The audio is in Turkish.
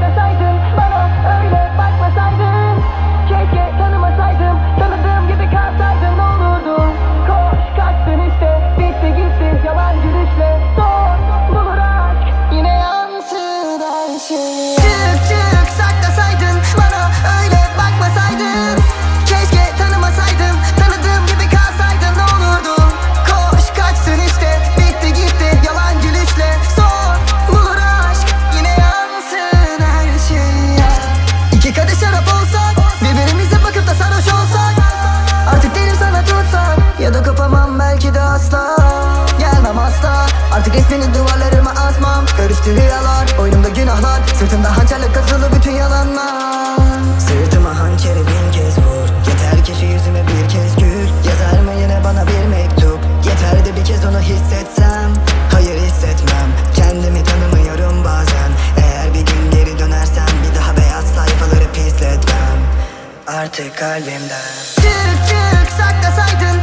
saklasaydın Bana öyle Artık resmini duvarlarıma asmam. Karıştı rüyalar Oyunumda günahlar. Sırtımda hançerle kazılı bütün yalanlar. Sırtıma hançeri bin kez vur. Yeter ki şu yüzüme bir kez gül. Yazar mı yine bana bir mektup? Yeter de bir kez onu hissetsem. Hayır hissetmem. Kendimi tanımıyorum bazen. Eğer bir gün geri dönersem Bir daha beyaz sayfaları pisletmem. Artık kalbimden. Çık çık saklasaydın